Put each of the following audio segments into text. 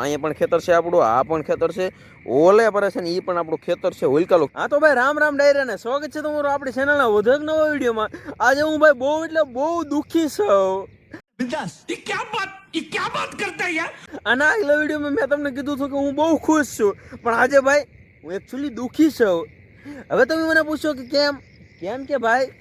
અહીંયા પણ ખેતર છે આપણું આ પણ ખેતર છે. ઓલે પરે છે ને એ પણ આપણું ખેતર છે હોલકાલુક હા તો ભાઈ રામ રામ ડાયરા ને. સ્વાગત છે તમારું આપણી ચેનલના વધુ એક નવા વિડીયોમાં. આજે હું ભાઈ બહુ એટલે બહુ દુઃખી છું. બિંદાસ એ ક્યાં વાત એ ક્યાં વાત કરતા યાર? આના આગલા વિડીયોમાં મેં તમને કીધું હતું કે હું બહુ ખુશ છું. પણ આજે ભાઈ હું એકચ્યુઅલી દુઃખી છું. હવે તમે મને પૂછો કે કેમ? કેમ કે ભાઈ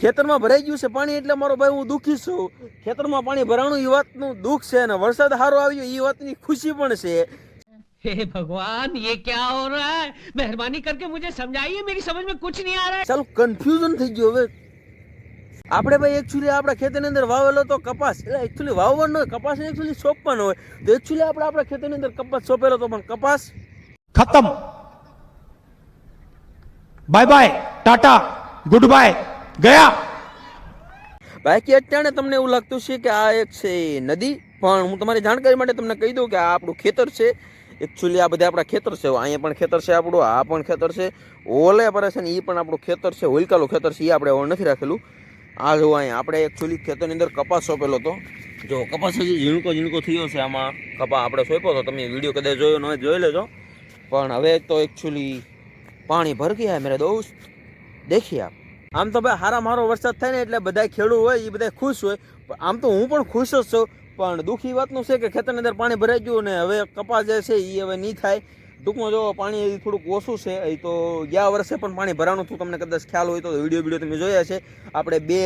ખેતરમાં ભરાઈ ગયું છે પાણી એટલે મારો ભાઈ હું દુઃખી છું ખેતરમાં પાણી ભરાણું એ વાતનું દુઃખ છે અને વરસાદ સારો આવ્યો એ વાતની ખુશી પણ છે हे भगवान ये क्या हो रहा है मेहरबानी करके मुझे समझाइए मेरी समझ में कुछ नहीं आ रहा है ચાલો કન્ફ્યુઝન થઈ ગયું હવે આપણે ભાઈ એકચ્યુઅલી આપણા ખેતરની અંદર વાવેલો તો કપાસ એટલે એકચ્યુઅલી વાવવાનો હોય કપાસ એકચ્યુઅલી સોંપવાનો હોય તો એકચ્યુઅલી આપણે આપણા ખેતરની અંદર કપાસ સોંપેલો તો પણ કપાસ खत्म bye bye tata goodbye गया બાકી અત્યારે તમને એવું લાગતું છે કે આ એક છે નદી, પણ હું તમારી જાણકારી માટે તમને કહી દઉં કે આ આપણું ખેતર છે. એકચ્યુઅલી આ બધા આપણા ખેતર છે. અહીંયા પણ ખેતર છે આપણું, આ પણ ખેતર છે. ઓલે પર છે ને એ પણ આપણું ખેતર છે. હોલકાલું ખેતર છે એ આપણે ઓળ નથી રાખેલું. આ જો અહીંયા આપણે એકચ્યુઅલી ખેતરની અંદર કપાસ સોંપેલો હતો. જો કપાસ હજી ઝીણકો ઝીણકો થયો છે આમાં. કપા આપણે સોંપ્યો હતો તમે વીડિયો કદાચ જોયો ન જોઈ લેજો. પણ હવે તો એકચ્યુઅલી પાણી ભર ગયા મેરે દોસ્ત. દેખીએ આપ. આમ તો ભાઈ હારા મારો વરસાદ થાય ને એટલે બધા ખેડૂત હોય એ બધા ખુશ હોય. આમ તો હું પણ ખુશ જ છું, પણ દુઃખી વાતનું છે કે ખેતરની અંદર પાણી ભરાઈ ગયું ને હવે કપાસ જે છે એ હવે નહીં થાય. ટૂંકમાં જો પાણી થોડુંક ઓછું છે એ તો ગયા વર્ષે પણ પાણી ભરાણું હતું, તમને કદાચ ખ્યાલ હોય તો વીડિયો વીડિયો તમે જોયા છે. આપણે બે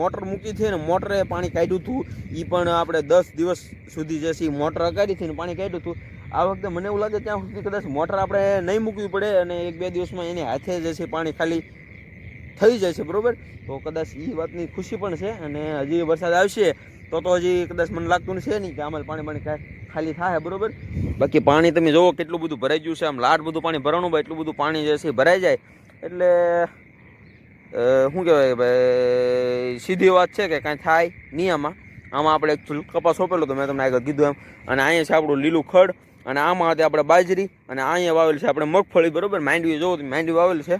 મોટર મૂકી હતી ને મોટરે પાણી કાઢ્યું હતું. એ પણ આપણે દસ દિવસ સુધી જે છે મોટર અગાડી હતી ને પાણી કાઢ્યું હતું. આ વખતે મને એવું લાગે ત્યાં સુધી કદાચ મોટર આપણે નહીં મૂકવી પડે અને એક બે દિવસમાં એને હાથે જે છે પાણી ખાલી થઈ જાય છે, બરોબર? તો કદાચ એ વાતની ખુશી પણ છે અને હજી વરસાદ આવશે, તો તો હજી કદાચ મને લાગતું છે નહીં કે આમાં પાણી પાણી કાંઈ ખાલી થાય, બરોબર? બાકી પાણી તમે જુઓ કેટલું બધું ભરાઈ ગયું છે, આમ લાટ બધું પાણી ભરાણું ભાઈ એટલું બધું પાણી જે છે ભરાઈ જાય. એટલે શું કહેવાય ભાઈ, સીધી વાત છે કે કાંઈ થાય નહીં આમાં. આમાં આપણે એક કપાસ સોંપેલો તો મેં તમને આગળ કીધું એમ. અને અહીંયા છે આપણું લીલું ખડ, અને આમાં હતી આપણે બાજરી, અને અહીંયા વાવેલ છે આપણે મગફળી, બરોબર? માંડવી જોવો તો માંડવી વાવેલ છે.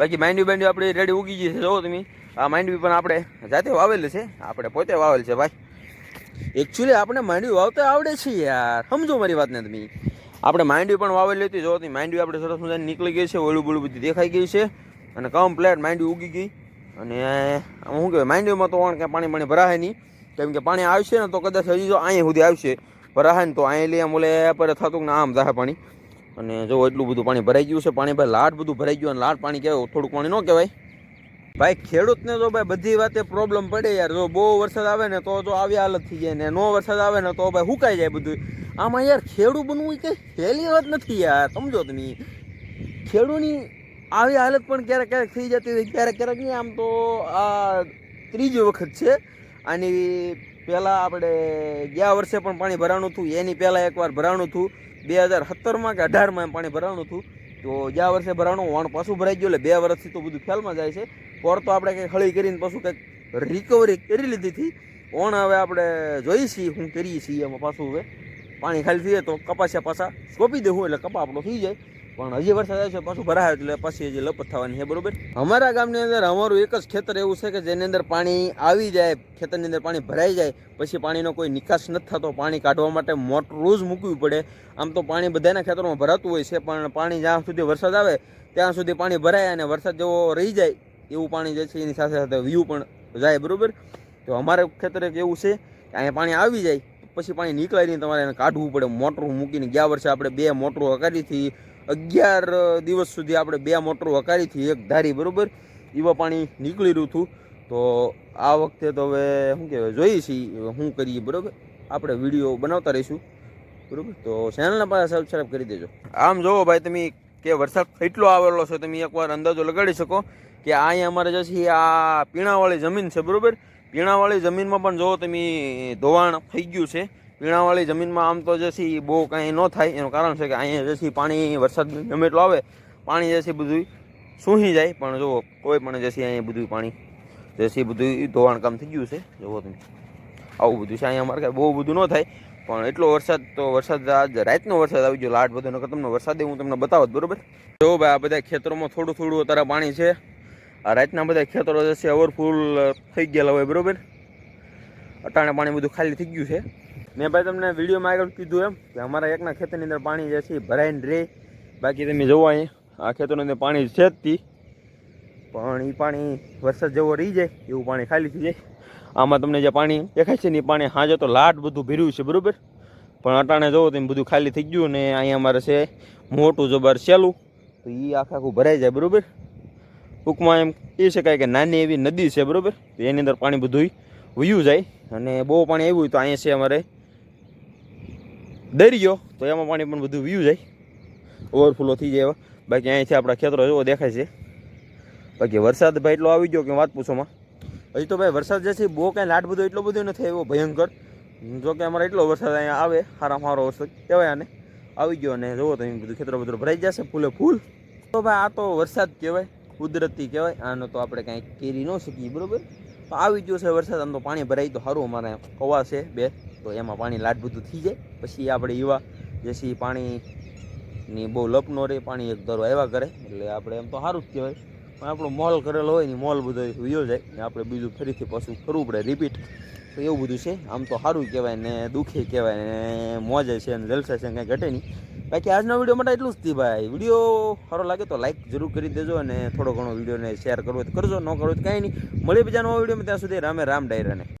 બાકી માંડવી બાંડવી આપણે રેડી ઉગી ગઈ છે જોવો તમે. આ માંડવી પણ આપણે જાતે વાવેલી છે. આપણે પોતે વાવેલ છે, ભાઈ. એકચ્યુઅલી આપણે માંડવી વાવતા આવડે છે યાર. સમજો મારી વાતને તમે. આપણે માંડવી પણ વાવેલી હતી જોવો તમે. માંડવી આપણે સરસ મજાની નીકળી ગઈ છે, ઓલું બોલું બધી દેખાઈ ગઈ છે. અને કમ્પ્લેટ માંડવી ઉગી ગઈ. અને શું કહેવાય, માંડવીમાં તો કાંઈ પાણી પાણી ભરાય નહીં. કેમ કે પાણી આવશે ને તો કદાચ હજી જો અહીંયા સુધી આવશે. ભરાય ને તો અહીંયા લઈ આમ પર થતું ને, આમ થાય પાણી. અને જો એટલું બધું પાણી ભરાઈ ગયું છે, પાણી ભાઈ લાટ બધું ભરાઈ ગયું અને લાટ પાણી કહેવાય થોડુંક પાણી ન કહેવાય. ભાઈ ખેડૂતને જો ભાઈ બધી વાતે પ્રોબ્લેમ પડે યાર, જો બહુ વરસાદ આવે ને તો જો આવી હાલત થઈ જાય ને નો વરસાદ આવે ને તો ભાઈ હુકાઈ જાય બધું. આમાં યાર ખેડૂત બનવું એ કંઈ સહેલી વાત નથી યાર, સમજો તમે. ખેડૂની આવી હાલત પણ ક્યારેક ક્યારેક થઈ જતી હોય, ક્યારેક ક્યારેક નહીં, આમ તો આ ત્રીજી વખત છે. આની પહેલાં આપણે ગયા વર્ષે પણ પાણી ભરાણું હતું, એની પહેલાં એકવાર ભરાણું હતું. બે હજાર સત્તરમાં કે અઢારમાં એમ પાણી ભરાણું હતું. તો ગયા વર્ષે ભરાણું, વણ પાછું ભરાઈ ગયું, એટલે બે વર્ષથી તો બધું ખ્યાલમાં જાય છે. પોર તો આપણે કંઈક હળી કરીને પાછું કંઈક રિકવરી કરી લીધી હતી. ઓણ હવે આપણે જોઈ છીએ, શું કરીએ છીએ એમાં પાછું હવે. પાણી ખાલી થઈ જાય તો કપાસિયા પાછા સોંપી દેવું એટલે કપા આપણો થઈ જાય. પણ હજી વરસાદ આવશે પાછું ભરાય એટલે પછી હજી લપત થવાની છે, બરોબર? અમારા ગામની અંદર, અમારું એક જ ખેતર એવું છે કે જેની અંદર પાણી આવી જાય, ખેતરની અંદર પાણી ભરાઈ જાય, પછી પાણીનો કોઈ નિકાસ નથી થતો, પાણી કાઢવા માટે મોટરું જ મૂકવી પડે. આમ તો પાણી બધાના ખેતરોમાં ભરાતું હોય છે, પણ પાણી જ્યાં સુધી વરસાદ આવે, ત્યાં સુધી પાણી ભરાય અને વરસાદ જેવો રહી જાય, એવું પાણી જે છે એની સાથે સાથે વ્યૂ પણ જાય, બરોબર? તો અમારે ખેતર એક એવું છે કે અહીંયા પાણી આવી જાય, પછી પાણી નીકળાય નહીં, તમારે એને કાઢવું પડે, મોટરું મૂકીને ગયા વર્ષે આપણે બે મોટરું હકારીથી અગિયાર દિવસ સુધી આપણે બે મોટરું વકારીથી એક ધારી, બરાબર? એવા પાણી નીકળી રહ્યું હતું. તો આ વખતે તો હવે, શું કહેવાય, જોઈએ છીએ શું કરીએ, બરાબર? આપણે વીડિયો બનાવતા રહીશું, બરાબર? તો ચેનલને પાછા સબસ્ક્રાઈબ કરી દેજો. આમ જુઓ ભાઈ, તમે કે વરસાદ એટલો આવેલો છે, તમે એકવાર અંદાજો લગાડી શકો કે આ અહીંયા અમારે જે છે, આ પીણાવાળી જમીન છે, બરાબર? પીણાવાળી જમીનમાં પણ જુઓ તમે ધોવાણ થઈ ગયું છે પીણાવાળી જમીનમાં આમ તો જે બહુ કાંઈ ન થાય, એનું કારણ છે કે અહીંયા જે પાણી, વરસાદ ગમે એટલો આવે, પાણી જે છે બધું સૂહી જાય, પણ જુઓ, કોઈ પણ જે અહીંયા બધું પાણી જે છે બધું ધોવાણ કામ થઈ ગયું છે, જુઓ તમે. આવું બધું છે, અહીંયા અમારે કાંઈ બહુ બધું ન થાય, પણ એટલો વરસાદ તો વરસાદ આજ રાતનો વરસાદ આવી ગયો, લાટ બધો, નકર તમને વરસાદે હું તમને બતાવત, બરોબર? જો ભાઈ, આ બધા ખેતરોમાં થોડું થોડું અત્યારે પાણી છે, આ રાતના બધા ખેતરો જે છે ઓવરફુલ થઈ ગયેલા હોય, બરોબર? અટાણે પાણી બધું ખાલી થઈ ગયું છે. મેં ભાઈ તમને વિડીયોમાં આગળ કીધું એમ કે અમારા એકના ખેતરની અંદર પાણી જે છે એ ભરાઈને રહે બાકી તમે જોવો અહીંયા આ ખેતરની અંદર પાણી છે જ પણ એ પાણી વરસાદ જેવો રહી જાય, એવું પાણી ખાલી થઈ જાય. આમાં તમને જે પાણી દેખાય છે ને એ પાણી હાજર તો લાટ બધું ભીર્યું છે, બરાબર? પણ અટાણે જોવો તો એમ બધું ખાલી થઈ ગયું ને અહીંયા અમારે છે મોટું જબર સેલું તો એ આખે આખું ભરાઈ જાય, બરાબર? ટૂંકમાં એમ કહી શકાય કે નાની એવી નદી છે, બરાબર? તો એની અંદર પાણી બધું વયું જાય. અને બહુ પાણી આવ્યું તો અહીંયા છે અમારે દરિયો તો એમાં પાણી પણ બધું વ્યૂ જાય. ઓવરફ્લો થઈ જાય એવા. બાકી અહીંથી આપણા ખેતરો જેવો દેખાય છે. બાકી વરસાદ ભાઈ એટલો આવી ગયો કે વાત પૂછોમાં હજી તો ભાઈ વરસાદ જે છે બહુ કાંઈ લાટ બધો એટલો બધો નથી આવ્યો, ભયંકર. જો કે અમારે એટલો વરસાદ અહીંયા આવે સારા સારો વરસાદ. કહેવાય આને. આવી ગયો અને જુઓ તો બધું ખેતરો બધું ભરાઈ જશે, ફૂલે ફૂલ. તો ભાઈ આ તો વરસાદ કહેવાય, કુદરતી કહેવાય. આનો તો આપણે કાંઈ કેરી ન શકીએ, બરાબર? તો આવી ગયો છે વરસાદ, આમ તો પાણી ભરાય તો સારું અમારે કવા છે, બે. તો એમાં પાણી લાટ બધું થઈ જાય. પછી આપણે એવા જે છે પાણીની બહુ લપ ન રહે, પાણી એક ધરો આવ્યા કરે. એટલે આપણે એમ તો સારું જ કહેવાય. પણ આપણો મોલ કરેલો હોય ને મોલ બધો વયો જાય ને આપણે બીજું ફરીથી પાછું કરવું પડે રિપીટ તો એવું બધું છે. આમ તો સારું કહેવાય ને દુઃખી કહેવાય ને મોજે છે ને જલસા છે કંઈ ઘટે નહીં. બાકી આજનો વીડિયો માટે એટલું જ થી ભાઈ. વીડિયો સારો લાગે તો લાઈક જરૂર કરી દેજો અને થોડો ઘણો વિડીયોને શેર કરવો તો કરજો. ન કરવો તો કાંઈ નહીં. મળીએ બીજા નવા વિડીયોમાં ત્યાં સુધી રામે રામ ડાયરાને.